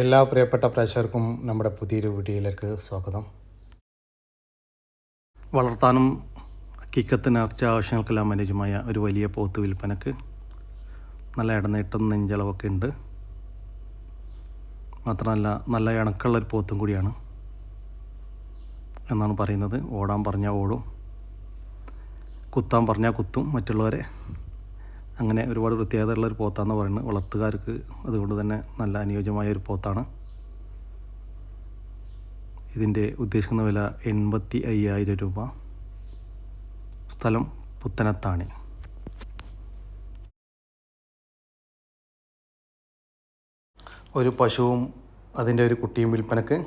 എല്ലാ പ്രിയപ്പെട്ട പ്രേക്ഷകർക്കും നമ്മുടെ പുതിയൊരു വീഡിയോയിലേക്ക് സ്വാഗതം. വളർത്താനും കിക്കത്തിന് ഇറച്ച ആവശ്യങ്ങൾക്കെല്ലാം അനുയോജ്യമായ ഒരു വലിയ പോത്ത് വിൽപ്പനക്ക് നല്ല ഇടനീട്ടം നെഞ്ചളവൊക്കെ ഉണ്ട്. മാത്രമല്ല നല്ല ഇണക്കുള്ളൊരു പോത്തും കൂടിയാണ് എന്നാണ് പറയുന്നത്. ഓടാൻ പറഞ്ഞാൽ ഓടും. കുത്താൻ പറഞ്ഞാൽ കുത്തും. മറ്റുള്ളവരെ അങ്ങനെ ഒരുപാട് പ്രത്യേകതയുള്ള ഒരു പോത്താന്ന് പറയുന്നത് വളർത്തുകാർക്ക് അതുകൊണ്ട് തന്നെ നല്ല അനുയോജ്യമായ ഒരു പോത്താണ്. ഇതിന്റെ ഉദ്ദേശിക്കുന്ന വില എൺപത്തി അയ്യായിരം രൂപ. സ്ഥലം പുത്തനത്താണി. ഒരു പശുവും അതിന്റെ ഒരു കുട്ടിയും വിൽപ്പനക്ക്.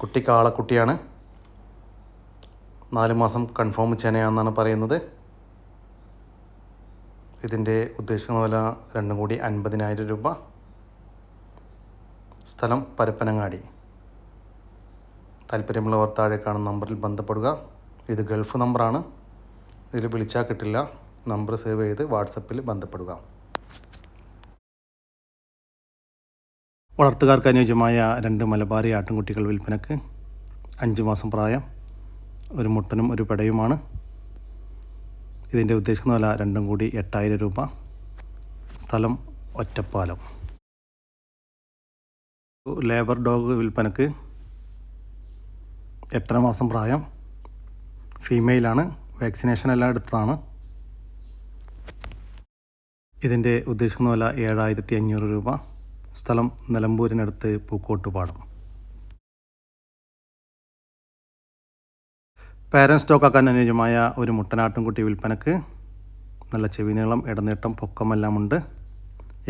കുട്ടി കാളക്കുട്ടിയാണ് നാല് മാസം കൺഫേം ചെനയാണെന്നാണ് പറയുന്നത്. ഇതിന്റെ ഉദ്ദേശിക്കുന്ന വില രണ്ടും കൂടി അൻപതിനായിരം രൂപ. സ്ഥലം പരപ്പനങ്ങാടി. താല്പര്യമുള്ളവർ താഴെ കാണുന്ന നമ്പറിൽ ബന്ധപ്പെടുക. ഇത് ഗൾഫ് നമ്പറാണ്. ഇതിൽ വിളിച്ചാൽ കിട്ടില്ല. നമ്പർ സേവ് ചെയ്ത് വാട്സപ്പിൽ ബന്ധപ്പെടുക. വളർത്തുകാർക്ക് അനുയോജ്യമായ രണ്ട് മലബാറി ആട്ടിൻകുട്ടികൾ വിൽപ്പനക്ക് അഞ്ച് മാസം പ്രായം. ഒരു മുട്ടനും ഒരു പെടയുമാണ്. ഇതിന്റെ ഉദ്ദേശിക്കുന്ന വില രണ്ടും കൂടി എട്ടായിരം രൂപ. സ്ഥലം ഒറ്റപ്പാലം. ലേബർ ഡോഗ് വിൽപ്പനക്ക് എട്ടര മാസം പ്രായം. ഫീമെയിലാണ്. വാക്സിനേഷൻ എല്ലാം എടുത്തതാണ്. ഇതിന്റെ ഉദ്ദേശിക്കുന്ന വില ഏഴായിരത്തി അഞ്ഞൂറ് രൂപ. സ്ഥലം നിലമ്പൂരിനടുത്ത് പൂക്കോട്ടുപാടം. പാരൻ സ്റ്റോക്കാക്കാൻ അനുയോജ്യമായ ഒരു മുട്ടനാട്ടുംകുട്ടി വിൽപ്പനക്ക് നല്ല ചെവി നീളം ഇടനീട്ടം പൊക്കമെല്ലാം ഉണ്ട്.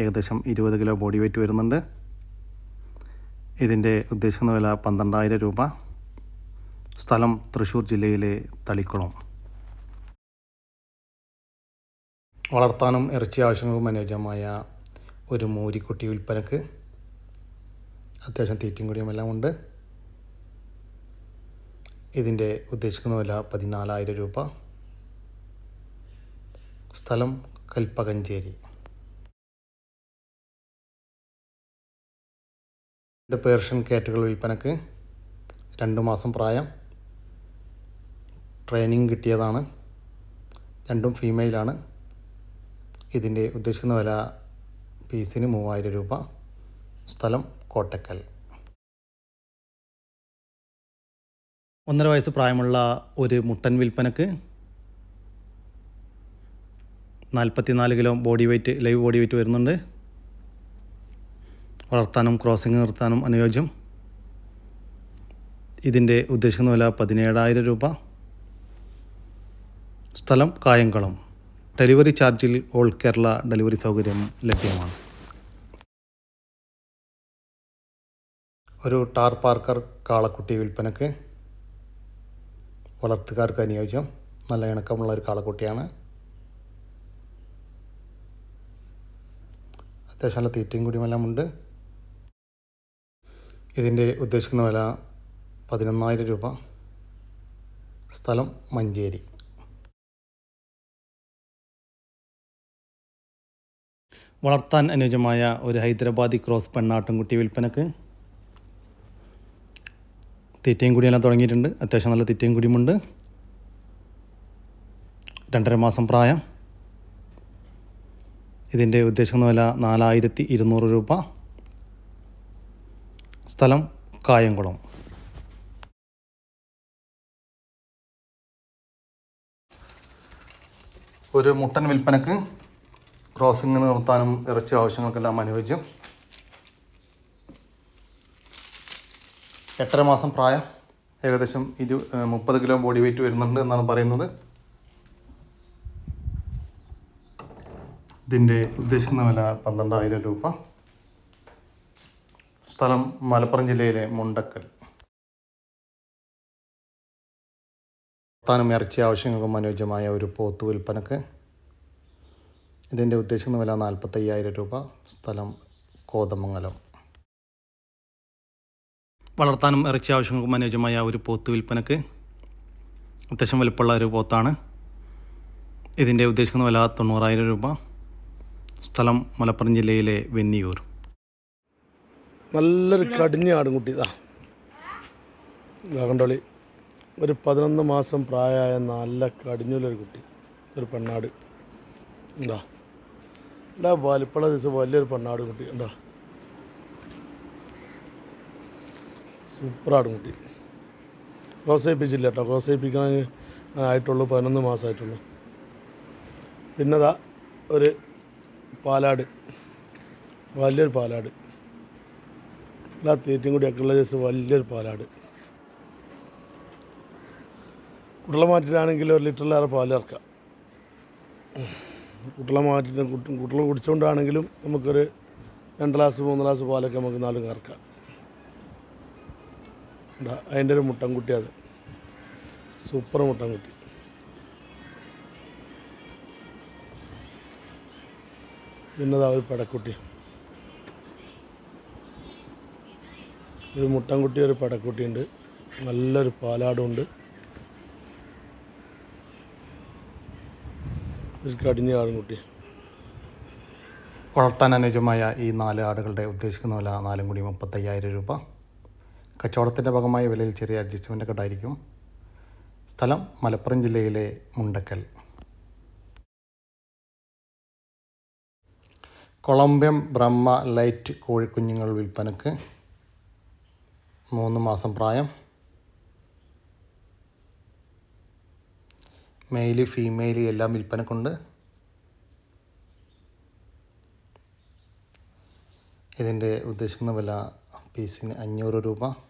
ഏകദേശം ഇരുപത് കിലോ ബോഡി വെയ്റ്റ് വരുന്നുണ്ട്. ഇതിന്റെ ഉദ്ദേശിക്കുന്ന വില പന്ത്രണ്ടായിരം രൂപ. സ്ഥലം തൃശ്ശൂർ ജില്ലയിലെ തളിക്കുളം. വളർത്താനും ഇറച്ചി ആവശ്യങ്ങൾക്കും അനുയോജ്യമായ ഒരു മൂരിക്കുട്ടി വിൽപ്പനക്ക് അത്യാവശ്യം തീറ്റയും കൂടിയും എല്ലാം ഉണ്ട്. ഇതിന്റെ ഉദ്ദേശിക്കുന്ന വില പതിനാലായിരം രൂപ. സ്ഥലം കൽപ്പകഞ്ചേരി. രണ്ട് പേർഷ്യൻ കാറ്റുകൾ വിൽപ്പനക്ക് രണ്ട് മാസം പ്രായം. ട്രെയിനിങ് കിട്ടിയതാണ്. രണ്ടും ഫീമെയിലാണ്. ഇതിന്റെ ഉദ്ദേശിക്കുന്ന വില പീസിന് മൂവായിരം രൂപ. സ്ഥലം കോട്ടക്കൽ. ഒന്നര വയസ്സ് പ്രായമുള്ള ഒരു മുട്ടൻ വിൽപ്പനക്ക് നാൽപ്പത്തിനാല് kilo body weight live body weight വരുന്നുണ്ട്. വളർത്താനും ക്രോസിംഗ് നിർത്താനും അനുയോജ്യം. ഇതിന്റെ ഉദ്ദേശിക്കുന്ന വില പതിനേഴായിരം രൂപ. സ്ഥലം കായംകുളം. ഡെലിവറി ചാർജിൽ ഓൾ കേരള ഡെലിവറി സൗകര്യം ലഭ്യമാണ്. ഒരു ടാർ പാർക്കർ കാളക്കുട്ടി വിൽപ്പനക്ക് വളർത്തുകാർക്ക് അനുയോജ്യം. നല്ല ഇണക്കമുള്ള ഒരു കാളക്കുട്ടിയാണ്. അത്യാവശ്യം നല്ല തീറ്റയും കൂടിയുമെല്ലാം ഉണ്ട്. ഇതിന്റെ ഉദ്ദേശിക്കുന്ന വില പതിനൊന്നായിരം രൂപ. സ്ഥലം മഞ്ചേരി. വളർത്താൻ അനുയോജ്യമായ ഒരു ഹൈദരാബാദി ക്രോസ് പെണ്ണാട്ടുംകുട്ടി വിൽപ്പനക്ക് തീറ്റയും കുടിയെല്ലാം തുടങ്ങിയിട്ടുണ്ട്. അത്യാവശ്യം നല്ല തീറ്റയും കുടിയുമുണ്ട് രണ്ടര മാസം പ്രായം. ഇതിന്റെ ഉദ്ദേശിക്കുന്ന വില നാലായിരത്തി ഇരുന്നൂറ് രൂപ. സ്ഥലം കായംകുളം. ഒരു മുട്ടൻ വിൽപ്പനക്ക് ക്രോസിംഗ് നിർത്താനും ഇറച്ചി ആവശ്യങ്ങൾക്കെല്ലാം അനുയോജ്യം. എട്ടര മാസം പ്രായം. ഏകദേശം ഇരു മുപ്പത് കിലോ ബോഡി വെയിറ്റ് വരുന്നുണ്ട് എന്നാണ് പറയുന്നത്. ഇതിന്റെ ഉദ്ദേശിക്കുന്ന വില പന്ത്രണ്ടായിരം രൂപ. സ്ഥലം മലപ്പുറം ജില്ലയിലെ മുണ്ടക്കൽ. താനും ഇറച്ചി ആവശ്യങ്ങൾക്കും അനുയോജ്യമായ ഒരു പോത്ത് വിൽപ്പനക്ക്. ഇതിന്റെ ഉദ്ദേശിക്കുന്ന വില നാൽപ്പത്തയ്യായിരം രൂപ. സ്ഥലം കോതമംഗലം. വളർത്താനും ഇറച്ചി ആവശ്യങ്ങൾക്കും അനുയോജ്യമായ ഒരു പോത്ത് വിൽപ്പനക്ക് അത്യാവശ്യം വലുപ്പമുള്ള ഒരു പോത്താണ്. ഇതിന്റെ ഉദ്ദേശിക്കുന്ന വില തൊണ്ണൂറായിരം രൂപ. സ്ഥലം മലപ്പുറം ജില്ലയിലെ വെന്നിയൂർ. നല്ലൊരു കടിഞ്ഞ ആടുംകുട്ടി ഇതാ. കണ്ടോളി. ഒരു പതിനൊന്ന് മാസം പ്രായമായ നല്ല കടിഞ്ഞുള്ളൊരു കുട്ടി. ഒരു പെണ്ണാട്. ഉണ്ടാ ഉണ്ടാ വലിപ്പുള്ള ദിവസം വലിയൊരു പെണ്ണാട് കുട്ടി. ഉണ്ടാ സൂപ്പർ ആടുംകുട്ടി ക്രോസ് ചെയ്യിപ്പിച്ചില്ല കേട്ടോ. ക്രോസ് ചെയ്യിപ്പിക്കാൻ ആയിട്ടുള്ളൂ പതിനൊന്ന് മാസമായിട്ടുള്ളൂ. പിന്നതാ ഒരു പാലാട്. വലിയൊരു പാലാട്. എല്ലാ തീറ്റയും കൂടിയൊക്കെ ഉള്ള ദിവസം വലിയൊരു പാലാട്. കുട്ടള മാറ്റിട്ടാണെങ്കിൽ ഒരു ലിറ്ററിലേറെ പാൽ ഇറക്കാം. കുട്ടള മാറ്റിട്ട് കുട്ടള കുടിച്ചുകൊണ്ടാണെങ്കിലും നമുക്കൊരു രണ്ട് ഗ്ലാസ് മൂന്ന് ഗ്ലാസ് പാലൊക്കെ നമുക്ക് നാലും ഉണ്ടാ അതിന്റെ ഒരു മുട്ടൻകുട്ടി അത്. സൂപ്പർ മുട്ടൻകുട്ടി. പിന്നെ ദാ ഒരു പടക്കുട്ടി. ഒരു മുട്ടൻകുട്ടി ഒരു പടക്കുട്ടിയുണ്ട് നല്ലൊരു പാലാടുണ്ട്. ഒരു കടിഞ്ഞ ആടുംകുട്ടി. വളർത്താൻ അനുയോജ്യമായ ഈ നാല് ആടുകളുടെ ഉദ്ദേശിക്കുന്ന വില നാലും കൂടി മുപ്പത്തയ്യായിരം രൂപ. കച്ചവടത്തിന്റെ ഭാഗമായ വിലയിൽ ചെറിയ അഡ്ജസ്റ്റ്മെന്റ് ഒക്കെ ഉണ്ടായിരിക്കും. സ്ഥലം മലപ്പുറം ജില്ലയിലെ മുണ്ടക്കൽ. കൊളംബ്യം ബ്രഹ്മ ലൈറ്റ് കോഴിക്കുഞ്ഞുങ്ങൾ വിൽപ്പനക്ക് മൂന്ന് മാസം പ്രായം. മെയിൽ ഫീമെയിൽ എല്ലാം വിൽപ്പനക്കുണ്ട്. ഇതിന്റെ ഉദ്ദേശിക്കുന്ന വില പീസിന് അഞ്ഞൂറ് രൂപ.